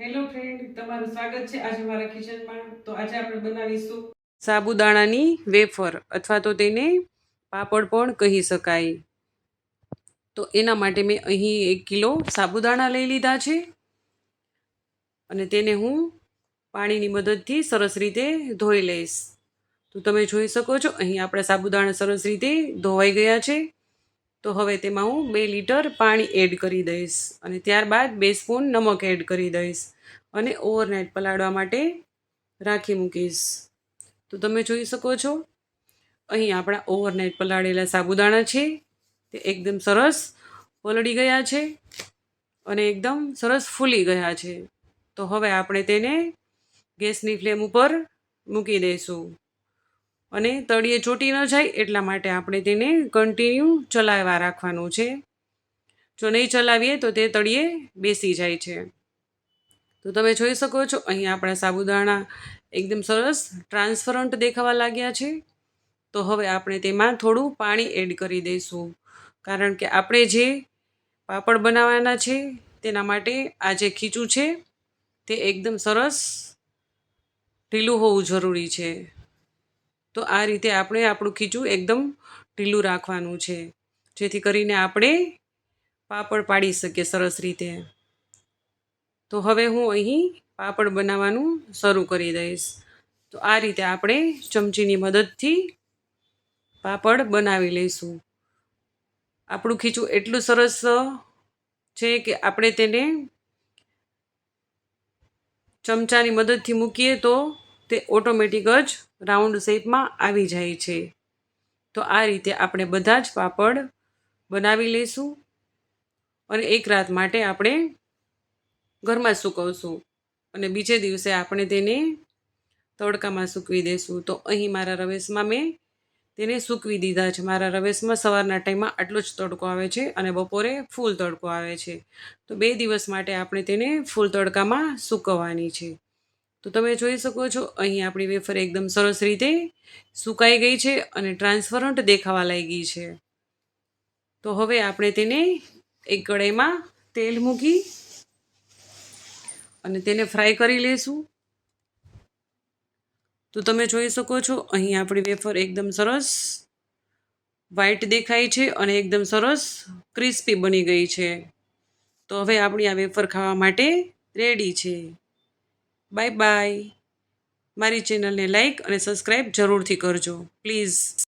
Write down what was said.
Hello friend તમારું સ્વાગત છે. આજે મારા કિચનમાં. તો આજે આપણે બનાવીશું સાબુદાણાની વેફર, અથવા તો તેને પાપડ પણ કહી શકાય. તો એના માટે મેં અહીં એક કિલો સાબુદાણા લઈ લીધા છે. અને તેને હું પાણીની મદદથી સરસ રીતે ધોઈ લઈશ. તો તમે જોઈ શકો છો, અહીં આપણા સાબુદાણા સરસ રીતે ધોવાઈ ગયા છે. તો હવે તેમાં હું બે લીટર પાણી એડ કરી દઈશ અને ત્યારબાદ બે સ્પૂન નમક એડ કરી દઈશ અને ઓવરનાઇટ પલાળવા માટે રાખી મૂકીશ. તો તમે જોઈ શકો છો, અહીં આપણા ઓવરનાઇટ પલાળેલા સાબુદાણા છે, તે એકદમ સરસ પલળી ગયા છે અને એકદમ સરસ ફૂલી ગયા છે. તો હવે આપણે તેને ગેસની ફ્લેમ ઉપર મૂકી દઈશું. અને તળિયે ચોટી ન જાય એટલા માટે આપણે તેને કન્ટિન્યુ ચલાવવા રાખવાનું છે. જો નહીં ચલાવીએ તો તે તળિયે બેસી જાય છે. તો તમે જોઈ શકો છો, અહીં આપણા સાબુદાણા એકદમ સરસ ટ્રાન્સફરન્ટ દેખાવા લાગ્યા છે. તો હવે આપણે તેમાં થોડું પાણી એડ કરી દઈશું. કારણ કે આપણે જે પાપડ બનાવવાના છે, તેના માટે આ જે ખીચું છે, તે એકદમ સરસ ઢીલું હોવું જરૂરી છે. તો આ રીતે આપણે આપણું ખીચું એકદમ ઢીલું રાખવાનું છે. જેથી કરીને આપણે પાપડ પાડી શકીએ સરસ રીતે. તો હવે હું અહીં પાપડ બનાવવાનું શરૂ કરી દઈશ. તો આ રીતે આપણે ચમચીની મદદથી પાપડ બનાવી લઈશું. આપણું ખીચું એટલું સરસ છે કે આપણે તેને ચમચાની મદદથી મૂકીએ તો તે ઓટોમેટિક જ રાઉન્ડ શેપમાં આવી જાય છે. તો આ રીતે આપણે બધા જ પાપડ બનાવી લઈશું અને એક રાત માટે આપણે ઘરમાં સૂકવશું અને બીજે દિવસે આપણે તેને તડકામાં સૂકવી દઈશું તો અહીં મારા રવેશમાં મેં તેને સૂકવી દીધા છે. મારા રવેશમાં સવારના ટાઈમમાં આટલો જ તડકો આવે છે અને બપોરે ફૂલ તડકો આવે છે. તો બે દિવસ માટે આપણે તેને ફૂલ તડકામાં સૂકવવાની છે. તો તમે જોઈ શકો છો, અહીં આપણી વેફર એકદમ સરસ રીતે સુકાઈ ગઈ છે અને ટ્રાન્સફરન્ટ દેખાવા લાગી છે. તો હવે આપણે તેને એક કડાઈમાં તેલ મૂકી અને તેને ફ્રાય કરી લઈશું તો તમે જોઈ શકો છો, અહીં આપણી વેફર એકદમ સરસ વ્હાઈટ દેખાય છે અને એકદમ સરસ ક્રિસ્પી બની ગઈ છે. તો હવે આપણી આ વેફર ખાવા માટે રેડી છે. Bye bye. મારી ચેનલને લાઇક અને સબસ્ક્રાઈબ જરૂરથી કરજો. પ્લીઝ.